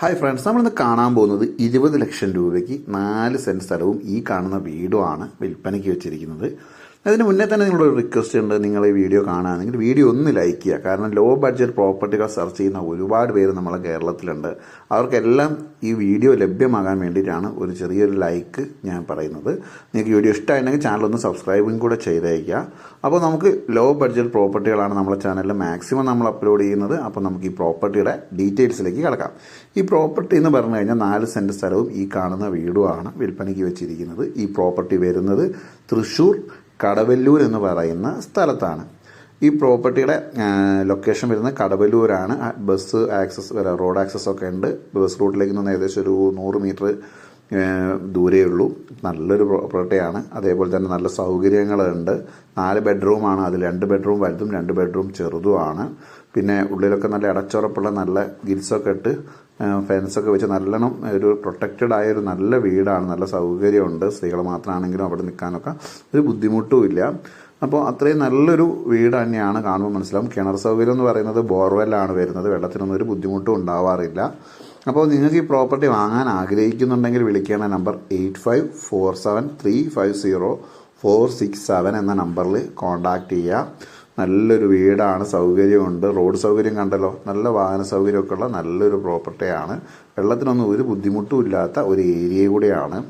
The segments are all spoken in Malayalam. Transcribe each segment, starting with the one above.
ഹായ് ഫ്രണ്ട്സ് നമ്മളിന്ന് കാണാൻ പോകുന്നത് ഇരുപത് ലക്ഷം രൂപയ്ക്ക് നാല് സെന്റ് സ്ഥലവും ഈ കാണുന്ന വീടുമാണ് വിൽപ്പനയ്ക്ക് വെച്ചിരിക്കുന്നത്. അതിന് മുന്നേ തന്നെ നിങ്ങളൊരു റിക്വസ്റ്റ് ഉണ്ട് നിങ്ങൾ ഈ വീഡിയോ കാണുകയാണെങ്കിൽ വീഡിയോ ഒന്ന് ലൈക്ക് ചെയ്യുക. കാരണം ലോ ബഡ്ജറ്റ് പ്രോപ്പർട്ടികൾ സെർച്ച് ചെയ്യുന്ന ഒരുപാട് പേര് നമ്മളെ കേരളത്തിലുണ്ട്. അവർക്കെല്ലാം ഈ വീഡിയോ ലഭ്യമാകാൻ വേണ്ടിയിട്ടാണ് ഒരു ചെറിയൊരു ലൈക്ക് ഞാൻ പറയുന്നത്. നിങ്ങൾക്ക് വീഡിയോ ഇഷ്ടമായിട്ടുണ്ടെങ്കിൽ ചാനൽ ഒന്ന് സബ്സ്ക്രൈബും കൂടെ ചെയ്തേക്കുക. അപ്പോൾ നമുക്ക് ലോ ബഡ്ജറ്റ് പ്രോപ്പർട്ടികളാണ് നമ്മളെ ചാനലിൽ മാക്സിമം നമ്മൾ അപ്ലോഡ് ചെയ്യുന്നത്. അപ്പോൾ നമുക്ക് ഈ പ്രോപ്പർട്ടിയുടെ ഡീറ്റെയിൽസിലേക്ക് കിടക്കാം. ഈ പ്രോപ്പർട്ടി എന്ന് പറഞ്ഞു കഴിഞ്ഞാൽ നാല് സെന്റ് സ്ഥലവും ഈ കാണുന്ന വീടുമാണ് വിൽപ്പനയ്ക്ക് വെച്ചിരിക്കുന്നത്. ഈ പ്രോപ്പർട്ടി വരുന്നത് തൃശ്ശൂർ കടവല്ലൂർ എന്ന് പറയുന്ന സ്ഥലത്താണ്. ഈ പ്രോപ്പർട്ടിയുടെ ലൊക്കേഷൻ വരുന്നത് കടവല്ലൂരാണ്. ബസ് ആക്സസ് വരെ റോഡ് ആക്സസ് ഒക്കെ ഉണ്ട്. ബസ് റൂട്ടിലേക്ക് നിന്ന് ഏകദേശം ഒരു നൂറ് മീറ്റർ ദൂരേ ഉള്ളൂ. നല്ലൊരു പ്രോപ്പർട്ടിയാണ്. അതേപോലെ തന്നെ നല്ല സൗകര്യങ്ങളുണ്ട്. നാല് ബെഡ്റൂമാണ് അതിൽ. രണ്ട് ബെഡ്റൂം വലുതും രണ്ട് ബെഡ്റൂം ചെറുതുമാണ്. പിന്നെ ഉള്ളിലൊക്കെ നല്ല അടച്ചുറപ്പുള്ള നല്ല ഗിൽസൊക്കെ ഇട്ട് ഫെൻസൊക്കെ വെച്ച് നല്ലോണം ഒരു പ്രൊട്ടക്റ്റഡ് ആയ ഒരു നല്ല വീടാണ്. നല്ല സൗകര്യമുണ്ട്. സ്ത്രീകൾ മാത്രമാണെങ്കിലും അവിടെ നിൽക്കാനൊക്കെ. ഒരു ബുദ്ധിമുട്ടുമില്ല അപ്പോൾ അത്രയും നല്ലൊരു വീട് തന്നെയാണ് കാണുമ്പോൾ മനസ്സിലാവും. കിണർ സൗകര്യം എന്ന് പറയുന്നത് ബോർവെല്ലാണ് വരുന്നത്. വെള്ളത്തിനൊന്നും ഒരു ബുദ്ധിമുട്ടും ഉണ്ടാവാറില്ല. അപ്പോൾ നിങ്ങൾക്ക് ഈ പ്രോപ്പർട്ടി വാങ്ങാൻ ആഗ്രഹിക്കുന്നുണ്ടെങ്കിൽ വിളിക്കേണ്ട number eight five four seven three five zero four six seven എന്ന നമ്പറിൽ കോൺടാക്റ്റ് ചെയ്യുക. നല്ലൊരു വീടാണ് സൗകര്യമുണ്ട്. റോഡ് സൗകര്യം കണ്ടല്ലോ? നല്ല വാഹന സൗകര്യമൊക്കെ ഉള്ള നല്ലൊരു പ്രോപ്പർട്ടിയാണ്. വെള്ളത്തിനൊന്നും ഒരു ബുദ്ധിമുട്ടും ഇല്ലാത്ത ഒരു ഏരിയ കൂടിയാണ്.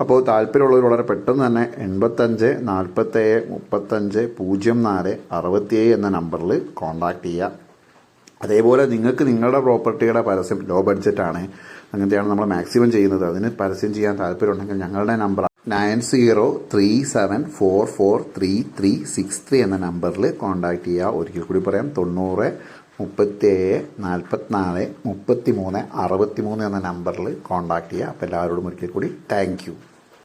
അപ്പോൾ താല്പര്യമുള്ളവർ വളരെ പെട്ടെന്ന് തന്നെ എൺപത്തഞ്ച് നാൽപ്പത്തേഴ് മുപ്പത്തഞ്ച് പൂജ്യം നാല് അറുപത്തിയേഴ് എന്ന നമ്പറിൽ കോൺടാക്റ്റ് ചെയ്യുക. അതേപോലെ നിങ്ങൾക്ക് നിങ്ങളുടെ പ്രോപ്പർട്ടിയുടെ പരസ്യം ലോ ബഡ്ജറ്റാണ് അങ്ങനത്തെയാണ് നമ്മൾ മാക്സിമം ചെയ്യുന്നത്. അതിന് പരസ്യം ചെയ്യാൻ താല്പര്യമുണ്ടെങ്കിൽ ഞങ്ങളുടെ number nine zero three seven four four three three six three എന്ന നമ്പറിൽ കോൺടാക്ട് ചെയ്യുക ഒരിക്കൽ കൂടി പറയാം തൊണ്ണൂറ് മുപ്പത്തേഴ് നാൽപ്പത്തിനാല് മുപ്പത്തി മൂന്ന് അറുപത്തി മൂന്ന് എന്ന നമ്പറിൽ കോൺടാക്ട് ചെയ്യുക അപ്പോൾ എല്ലാവരോടും ഒരിക്കൽ കൂടി താങ്ക്